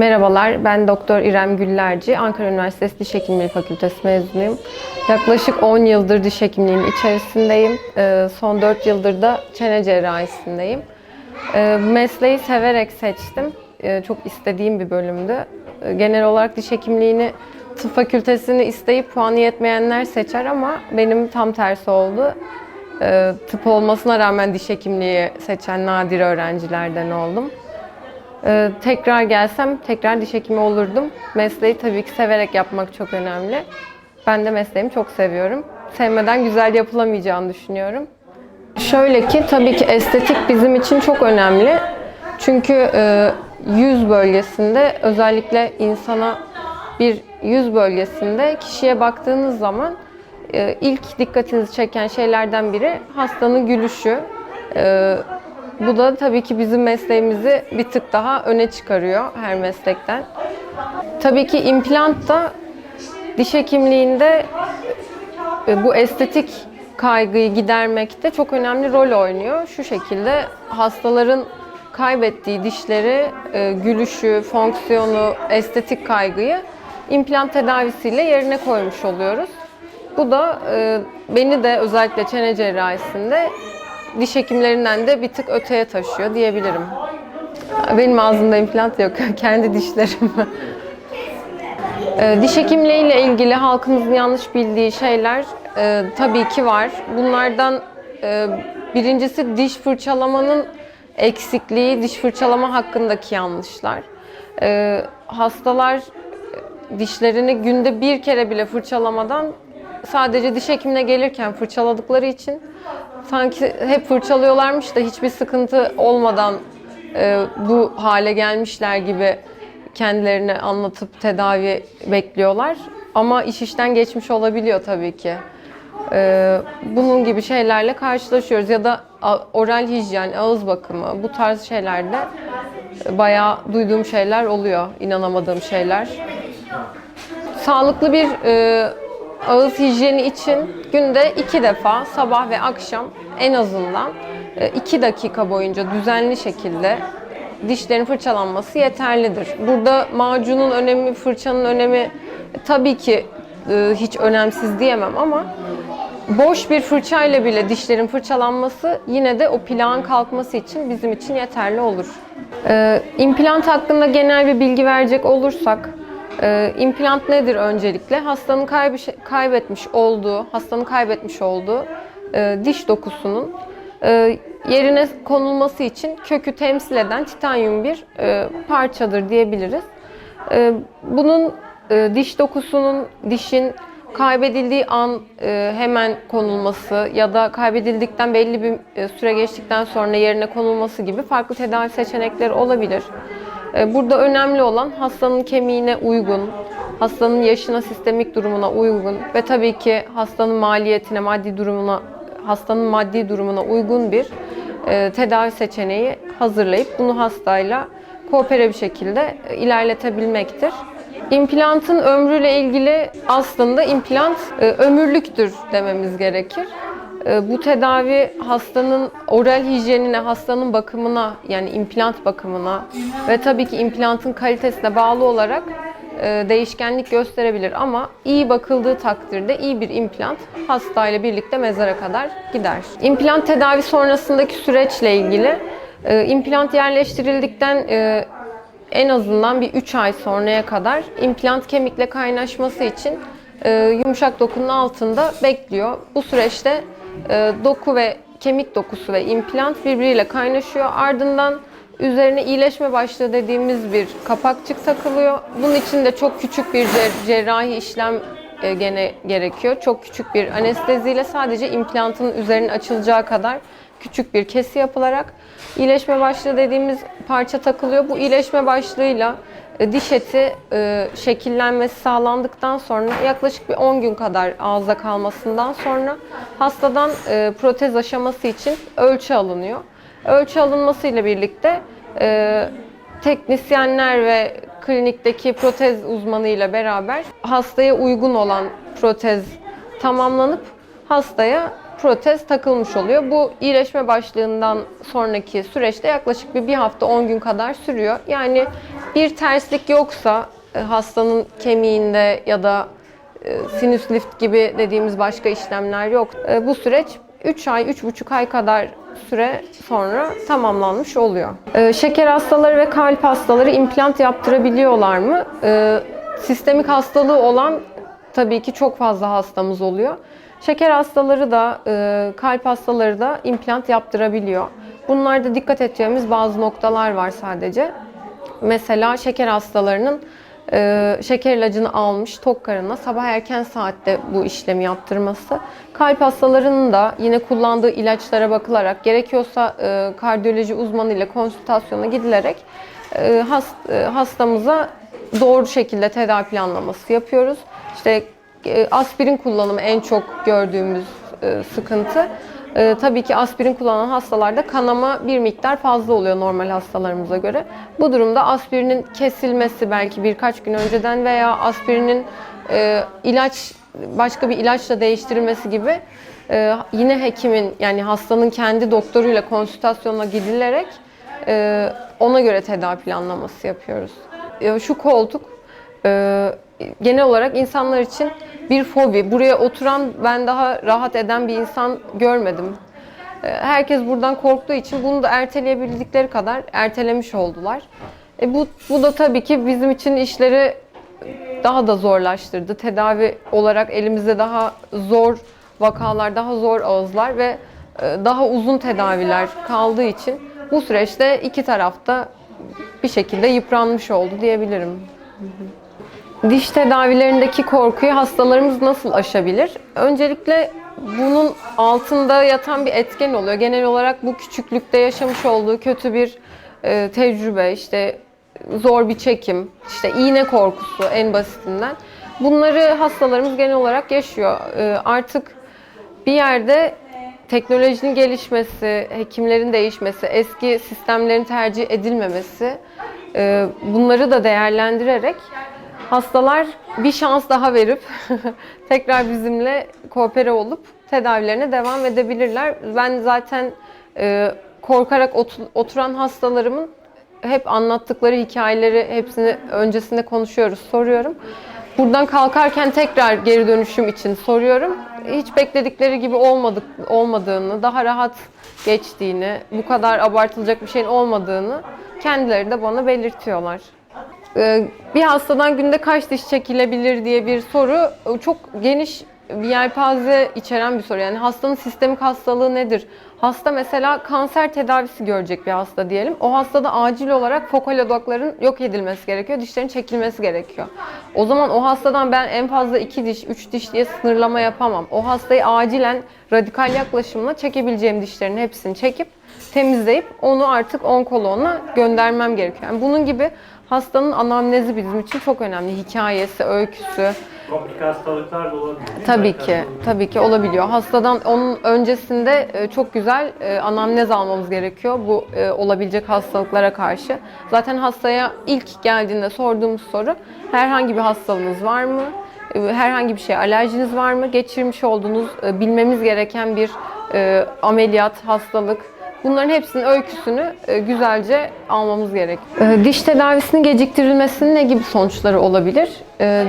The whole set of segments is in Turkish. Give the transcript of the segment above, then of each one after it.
Merhabalar, ben Doktor İrem Güllerci. Ankara Üniversitesi Diş Hekimliği Fakültesi mezunuyum. Yaklaşık 10 yıldır diş hekimliğinin içerisindeyim. Ee, Son 4 yıldır da çene cerrahisindeyim. Ee, Mesleği severek seçtim. Ee, Çok istediğim bir bölümdü. Genel olarak diş hekimliğini tıp fakültesini isteyip puanı yetmeyenler seçer ama benim tam tersi oldu. Tıp olmasına rağmen diş hekimliği seçen nadir öğrencilerden oldum. Ee, tekrar gelsem tekrar diş hekimi olurdum. Mesleği tabii ki severek yapmak çok önemli. Ben de mesleğimi çok seviyorum. Sevmeden güzel yapılamayacağını düşünüyorum. Şöyle ki tabii ki estetik bizim için çok önemli. Çünkü e, yüz bölgesinde özellikle insana bir yüz bölgesinde kişiye baktığınız zaman e, ilk dikkatinizi çeken şeylerden biri hastanın gülüşü. E, bu da tabii ki bizim mesleğimizi bir tık daha öne çıkarıyor her meslekten. Tabii ki implant da diş hekimliğinde e, bu estetik kaygıyı gidermekte çok önemli rol oynuyor. Şu şekilde hastaların kaybettiği dişleri, e, gülüşü, fonksiyonu, estetik kaygıyı implant tedavisiyle yerine koymuş oluyoruz. Bu da e, beni de özellikle çene cerrahisinde diş hekimlerinden de bir tık öteye taşıyor diyebilirim. Benim ağzımda implant yok, kendi dişlerim. Ee, Diş hekimliği ile ilgili halkımızın yanlış bildiği şeyler e, tabii ki var. Bunlardan e, birincisi diş fırçalamanın eksikliği, diş fırçalama hakkındaki yanlışlar. E, hastalar dişlerini günde bir kere bile fırçalamadan sadece diş hekimine gelirken fırçaladıkları için sanki hep fırçalıyorlarmış da hiçbir sıkıntı olmadan e, bu hale gelmişler gibi kendilerini anlatıp tedavi bekliyorlar. Ama iş işten geçmiş olabiliyor tabii ki. Ee, bunun gibi şeylerle karşılaşıyoruz ya da oral hijyen, ağız bakımı bu tarz şeylerde e, bayağı duyduğum şeyler oluyor, inanamadığım şeyler. Sağlıklı bir e, ağız hijyeni için günde iki defa sabah ve akşam en azından e, iki dakika boyunca düzenli şekilde dişlerin fırçalanması yeterlidir. Burada macunun önemi, fırçanın önemi e, tabii ki e, hiç önemsiz diyemem ama boş bir fırçayla bile dişlerin fırçalanması yine de o plağın kalkması için bizim için yeterli olur. Ee, implant hakkında genel bir bilgi verecek olursak, e, implant nedir öncelikle? Hastanın kaybı- kaybetmiş olduğu, hastanın kaybetmiş olduğu e, diş dokusunun e, yerine konulması için kökü temsil eden titanyum bir e, parçadır diyebiliriz. E, bunun e, diş dokusunun, dişin kaybedildiği an e, hemen konulması ya da kaybedildikten belli bir e, süre geçtikten sonra yerine konulması gibi farklı tedavi seçenekleri olabilir. E, burada önemli olan hastanın kemiğine uygun, hastanın yaşına, sistemik durumuna uygun ve tabii ki hastanın maliyetine, maddi durumuna, hastanın maddi durumuna uygun bir e, tedavi seçeneği hazırlayıp bunu hastayla koopere bir şekilde e, ilerletebilmektir. İmplantın ömrüyle ilgili aslında implant e, ömürlüktür dememiz gerekir. E, Bu tedavi hastanın oral hijyenine, hastanın bakımına yani implant bakımına ve tabii ki implantın kalitesine bağlı olarak e, değişkenlik gösterebilir ama iyi bakıldığı takdirde iyi bir implant hastayla birlikte mezara kadar gider. İmplant tedavi sonrasındaki süreçle ilgili e, implant yerleştirildikten e, en azından bir 3 ay sonraya kadar implant kemikle kaynaşması için yumuşak dokunun altında bekliyor. Bu süreçte doku ve kemik dokusu ve implant birbiriyle kaynaşıyor. Ardından üzerine iyileşme başlığı dediğimiz bir kapakçık takılıyor. Bunun için de çok küçük bir cer- cerrahi işlem e, gene gerekiyor. Çok küçük bir anesteziyle sadece implantın üzerinin açılacağı kadar küçük bir kesi yapılarak iyileşme başlığı dediğimiz parça takılıyor. Bu iyileşme başlığıyla diş eti e, şekillenmesi sağlandıktan sonra yaklaşık bir 10 gün kadar ağızda kalmasından sonra hastadan e, protez aşaması için ölçü alınıyor. Ölçü alınmasıyla birlikte e, teknisyenler ve klinikteki protez uzmanıyla beraber hastaya uygun olan protez tamamlanıp hastaya protez takılmış oluyor. Bu iyileşme başlığından sonraki süreçte yaklaşık bir, bir hafta 10 gün kadar sürüyor. Yani bir terslik yoksa e, hastanın kemiğinde ya da e, sinüs lift gibi dediğimiz başka işlemler yok. E, Bu süreç 3 ay, 3,5 ay kadar süre sonra tamamlanmış oluyor. Şeker hastaları ve kalp hastaları implant yaptırabiliyorlar mı? Sistemik hastalığı olan tabii ki çok fazla hastamız oluyor. Şeker hastaları da, kalp hastaları da implant yaptırabiliyor. Bunlarda dikkat edeceğimiz bazı noktalar var sadece. Mesela şeker hastalarının e, şeker ilacını almış tok karına sabah erken saatte bu işlemi yaptırması. Kalp hastalarının da yine kullandığı ilaçlara bakılarak gerekiyorsa e, kardiyoloji uzmanı ile konsültasyona gidilerek e, hast- e, hastamıza doğru şekilde tedavi planlaması yapıyoruz. İşte e, aspirin kullanımı en çok gördüğümüz e, sıkıntı. E, tabii ki aspirin kullanan hastalarda kanama bir miktar fazla oluyor normal hastalarımıza göre. Bu durumda aspirinin kesilmesi belki birkaç gün önceden veya aspirinin e, ilaç başka bir ilaçla değiştirilmesi gibi e, yine hekimin yani hastanın kendi doktoruyla konsültasyona gidilerek e, ona göre tedavi planlaması yapıyoruz. E, Şu koltuk e, genel olarak insanlar için bir fobi. Buraya oturan ben daha rahat eden bir insan görmedim. E, Herkes buradan korktuğu için bunu da erteleyebildikleri kadar ertelemiş oldular. E bu, bu da tabii ki bizim için işleri daha da zorlaştırdı. Tedavi olarak elimizde daha zor vakalar, daha zor ağızlar ve e, daha uzun tedaviler kaldığı için bu süreçte iki tarafta bir şekilde yıpranmış oldu diyebilirim. Diş tedavilerindeki korkuyu hastalarımız nasıl aşabilir? Öncelikle bunun altında yatan bir etken oluyor. Genel olarak bu küçüklükte yaşamış olduğu kötü bir e, tecrübe, işte zor bir çekim, işte iğne korkusu en basitinden. Bunları hastalarımız genel olarak yaşıyor. E, artık bir yerde teknolojinin gelişmesi, hekimlerin değişmesi, eski sistemlerin tercih edilmemesi e, bunları da değerlendirerek hastalar bir şans daha verip tekrar bizimle koopere olup tedavilerine devam edebilirler. Ben zaten e, korkarak otu- oturan hastalarımın hep anlattıkları hikayeleri hepsini öncesinde konuşuyoruz, soruyorum. Buradan kalkarken tekrar geri dönüşüm için soruyorum. Hiç bekledikleri gibi olmadık olmadığını, daha rahat geçtiğini, bu kadar abartılacak bir şeyin olmadığını kendileri de bana belirtiyorlar. Ee, Bir hastadan günde kaç diş çekilebilir diye bir soru e, çok geniş bir yelpaze içeren bir soru. Yani hastanın sistemik hastalığı nedir? Hasta mesela kanser tedavisi görecek bir hasta diyelim. O hastada acil olarak fokal odakların yok edilmesi gerekiyor. Dişlerin çekilmesi gerekiyor. O zaman o hastadan ben en fazla 2 diş, 3 diş diye sınırlama yapamam. O hastayı acilen radikal yaklaşımla çekebileceğim dişlerin hepsini çekip temizleyip onu artık onkoloğuna göndermem gerekiyor. Yani bunun gibi hastanın anamnezi bizim için çok önemli. Hikayesi, öyküsü. Komplik hastalıklar da olabilir. Tabii ki, tabii ki olabiliyor. Hastadan onun öncesinde e, çok güzel e, anamnez almamız gerekiyor bu e, olabilecek hastalıklara karşı. Zaten hastaya ilk geldiğinde sorduğumuz soru herhangi bir hastalığınız var mı? Herhangi bir şey alerjiniz var mı? Geçirmiş olduğunuz bilmemiz gereken bir ameliyat, hastalık Bunların hepsinin öyküsünü e, güzelce almamız gerek. E, Diş tedavisinin geciktirilmesinin ne gibi sonuçları olabilir? E,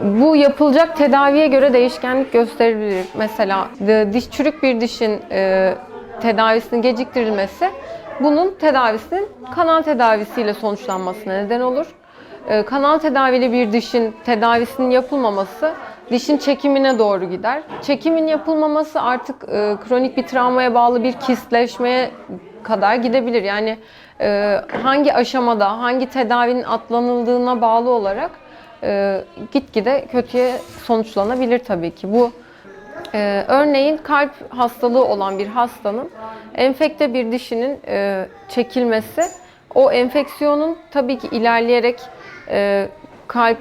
Bu yapılacak tedaviye göre değişkenlik gösterebilir. Mesela diş çürük bir dişin tedavisinin geciktirilmesi bunun tedavisinin kanal tedavisiyle sonuçlanmasına neden olur. Kanal tedavili bir dişin tedavisinin yapılmaması dişin çekimine doğru gider. Çekimin yapılmaması artık e, kronik bir travmaya bağlı bir kistleşmeye kadar gidebilir. Yani e, hangi aşamada, hangi tedavinin atlanıldığına bağlı olarak e, gitgide kötüye sonuçlanabilir tabii ki. Bu ee, örneğin kalp hastalığı olan bir hastanın enfekte bir dişinin e, çekilmesi, o enfeksiyonun tabii ki ilerleyerek e, kalp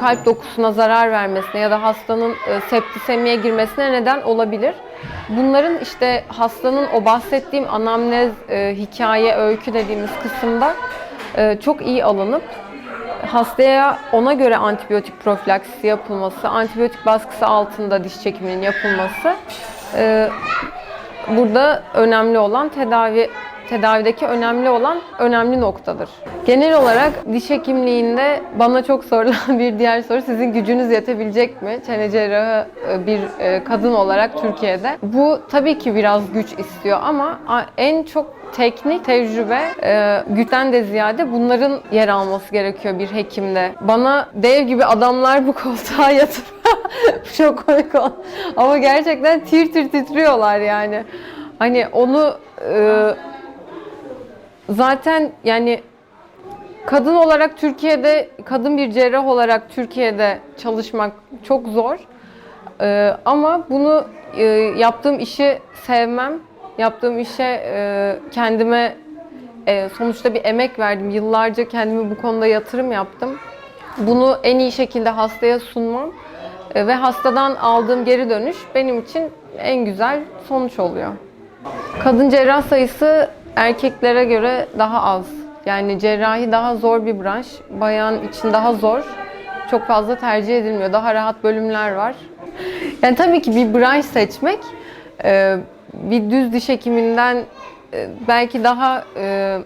kalp dokusuna zarar vermesine ya da hastanın e, septisemiye girmesine neden olabilir. Bunların işte hastanın o bahsettiğim anamnez, e, hikaye, öykü dediğimiz kısımda e, çok iyi alınıp hastaya ona göre antibiyotik profilaksisi yapılması, antibiyotik baskısı altında diş çekiminin yapılması burada önemli olan tedavi tedavideki önemli olan önemli noktadır. Genel olarak diş hekimliğinde bana çok sorulan bir diğer soru sizin gücünüz yetebilecek mi? Çene cerrahı e, bir e, kadın olarak Türkiye'de. Bu tabii ki biraz güç istiyor ama en çok teknik, tecrübe, e, güçten de ziyade bunların yer alması gerekiyor bir hekimde. Bana dev gibi adamlar bu koltuğa yatıp çok komik oldu. Ama gerçekten tir tir titriyorlar yani. Hani onu e, zaten yani kadın olarak Türkiye'de, kadın bir cerrah olarak Türkiye'de çalışmak çok zor. Ee, ama bunu e, yaptığım işi sevmem, yaptığım işe e, kendime e, sonuçta bir emek verdim. Yıllarca kendimi bu konuda yatırım yaptım. Bunu en iyi şekilde hastaya sunmam e, ve hastadan aldığım geri dönüş benim için en güzel sonuç oluyor. Kadın cerrah sayısı erkeklere göre daha az. Yani cerrahi daha zor bir branş. Bayan için daha zor. Çok fazla tercih edilmiyor. Daha rahat bölümler var. Yani tabii ki bir branş seçmek e, bir düz diş hekiminden e, belki daha e,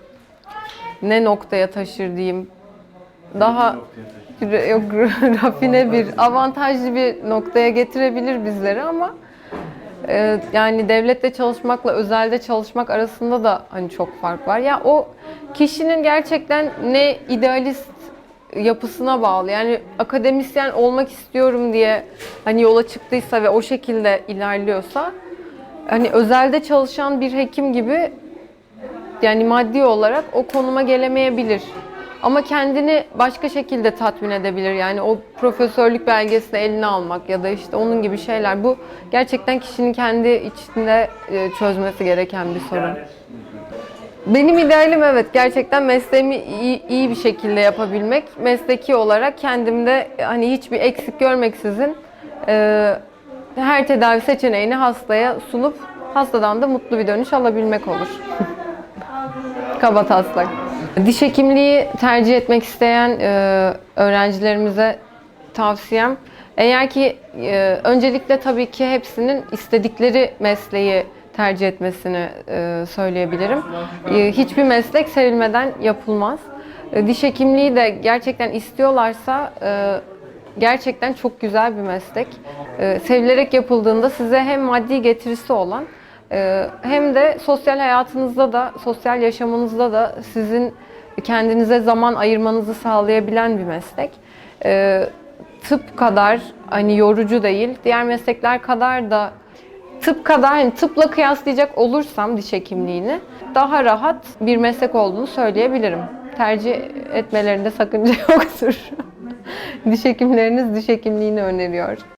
ne noktaya taşır diyeyim. Daha yok rafine bir avantajlı bir noktaya getirebilir bizleri ama ee, yani devlette çalışmakla özelde çalışmak arasında da hani çok fark var. Ya o kişinin gerçekten ne idealist yapısına bağlı. Yani akademisyen olmak istiyorum diye hani yola çıktıysa ve o şekilde ilerliyorsa hani özelde çalışan bir hekim gibi yani maddi olarak o konuma gelemeyebilir. Ama kendini başka şekilde tatmin edebilir. Yani o profesörlük belgesini eline almak ya da işte onun gibi şeyler. Bu gerçekten kişinin kendi içinde e, çözmesi gereken bir sorun. Benim idealim evet gerçekten mesleğimi iyi, iyi bir şekilde yapabilmek. Mesleki olarak kendimde hani hiçbir eksik görmeksizin e, her tedavi seçeneğini hastaya sunup hastadan da mutlu bir dönüş alabilmek olur. Kaba taslak. Diş hekimliği tercih etmek isteyen e, öğrencilerimize tavsiyem eğer ki e, öncelikle tabii ki hepsinin istedikleri mesleği tercih etmesini e, söyleyebilirim. E, hiçbir meslek sevilmeden yapılmaz. E, diş hekimliği de gerçekten istiyorlarsa e, gerçekten çok güzel bir meslek. E, sevilerek yapıldığında size hem maddi getirisi olan e, hem de sosyal hayatınızda da, sosyal yaşamınızda da sizin kendinize zaman ayırmanızı sağlayabilen bir meslek. E, tıp kadar hani yorucu değil, diğer meslekler kadar da tıp kadar hani tıpla kıyaslayacak olursam diş hekimliğini daha rahat bir meslek olduğunu söyleyebilirim. Tercih etmelerinde sakınca yoktur. diş hekimleriniz diş hekimliğini öneriyor.